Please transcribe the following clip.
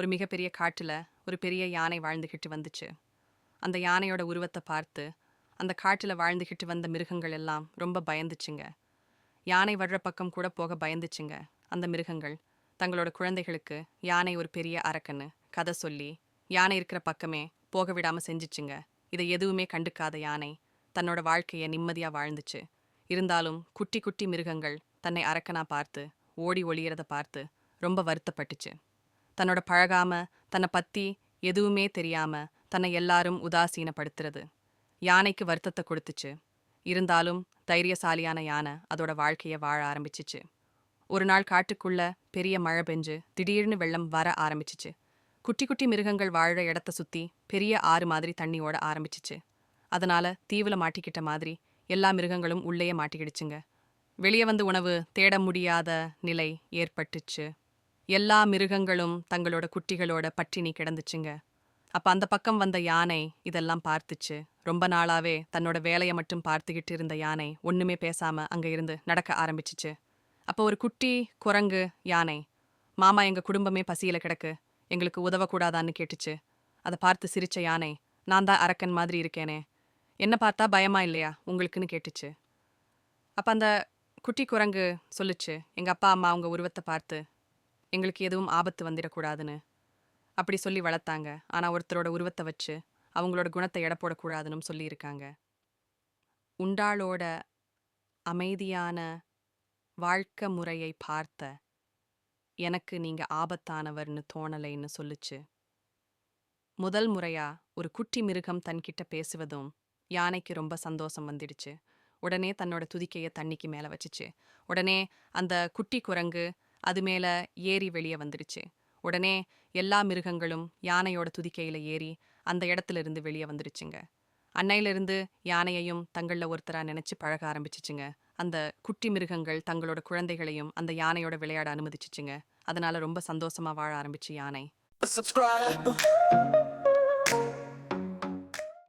ஒரு மிகப்பெரிய காட்டில் ஒரு பெரிய யானை வாழ்ந்துகிட்டு வந்துச்சு. அந்த யானையோட உருவத்தை பார்த்து அந்த காட்டில் வாழ்ந்துகிட்டு வந்த மிருகங்கள் எல்லாம் ரொம்ப பயந்துச்சுங்க. யானை வர்ற பக்கம் கூட போக பயந்துச்சுங்க அந்த மிருகங்கள். தங்களோட குழந்தைகளுக்கு யானை ஒரு பெரிய அரக்கன்னு கதை சொல்லி யானை இருக்கிற பக்கமே போக விடாம செஞ்சுச்சுங்க. இதை எதுவுமே கண்டுக்காத யானை தன்னோட வாழ்க்கையை நிம்மதியா வாழ்ந்துச்சு. இருந்தாலும் குட்டி குட்டி மிருகங்கள் தன்னை அரக்கனா பார்த்து ஓடி ஒளியிறத பார்த்து ரொம்ப வருத்தப்பட்டுச்சு. தன்னோட பழகாம தன்னை பத்தி எதுவுமே தெரியாம தன்னை எல்லாரும் உதாசீனப்படுத்துறது. யானைக்கு வருத்தத்தை கொடுத்துச்சு. இருந்தாலும் தைரியசாலியான யானை அதோட வாழ்க்கைய வாழ ஆரம்பிச்சிச்சு. ஒரு நாள் காட்டுக்குள்ள பெரிய மழை பெஞ்சு திடீர்னு வெள்ளம் வர ஆரம்பிச்சிச்சு. குட்டி குட்டி மிருகங்கள் வாழற இடத்த சுத்தி பெரிய ஆறு மாதிரி தண்ணி ஓட ஆரம்பிச்சிச்சு. அதனால தீவுல மாட்டிக்கிட்ட மாதிரி எல்லா மிருகங்களும் உள்ளேயே மாட்டிக்கிடுச்சுங்க. வெளியே வந்து உணவு தேட முடியாத நிலை ஏற்பட்டுச்சு. எல்லா மிருகங்களும் தங்களோட குட்டிகளோட பட்டினி கிடந்துச்சுங்க. அப்ப அந்த பக்கம் வந்த யானை இதெல்லாம் பார்த்துச்சு. ரொம்ப நாளாவே தன்னோட வேலையை மட்டும் பார்த்துக்கிட்டு இருந்த யானை ஒண்ணுமே பேசாம அங்க இருந்து நடக்க ஆரம்பிச்சிச்சு. அப்போ ஒரு குட்டி குரங்கு யானை மாமா எங்க குடும்பமே பசியில கிடக்கு. எங்களுக்கு உதவக்கூடாதான்னு கேட்டுச்சு. அதை பார்த்து சிரிச்ச யானை நான் தான் அரக்கன் மாதிரி இருக்கேனே. என்ன பார்த்தா பயமா இல்லையா? உங்களுக்குன்னு கேட்டுச்சு. அப்ப அந்த குட்டி குரங்கு சொல்லுச்சு. எங்க அப்பா அம்மா அவங்க உருவத்தை பார்த்து எங்களுக்கு எதுவும் ஆபத்து வந்துடக்கூடாதுன்னு. அப்படி சொல்லி வளர்த்தாங்க. ஆனா ஒருத்தரோட உருவத்தை வச்சு அவங்களோட குணத்தை எடை போடக்கூடாதுன்னு சொல்லியிருக்காங்க. உண்டாளோட அமைதியான வாழ்க்கை முறையை பார்த்த எனக்கு நீங்க ஆபத்தானவர்னு தோணலைன்னு சொல்லுச்சு. முதல் முறையா ஒரு குட்டி மிருகம் தன்கிட்ட பேசுவதும் யானைக்கு ரொம்ப சந்தோஷம் வந்துடுச்சு. உடனே தன்னோட துதிக்கையை தண்ணிக்கு மேல வச்சுச்சு. உடனே அந்த குட்டி குரங்கு அது மேல ஏறி வெளியே வந்துடுச்சு உடனே எல்லா மிருகங்களும் யானையோட துதிக்கையில ஏறி அந்த இடத்துல இருந்து வெளியே வந்துடுச்சுங்க அன்னையிலிருந்து யானையையும் தங்களில் ஒருத்தரா நினைச்சு பழக ஆரம்பிச்சிச்சுங்க. அந்த குட்டி மிருகங்கள் தங்களோட குழந்தைகளையும் அந்த யானையோட விளையாட அனுமதிச்சுச்சுங்க. அதனால ரொம்ப சந்தோஷமா வாழ ஆரம்பிச்சு யானை. Subscribe.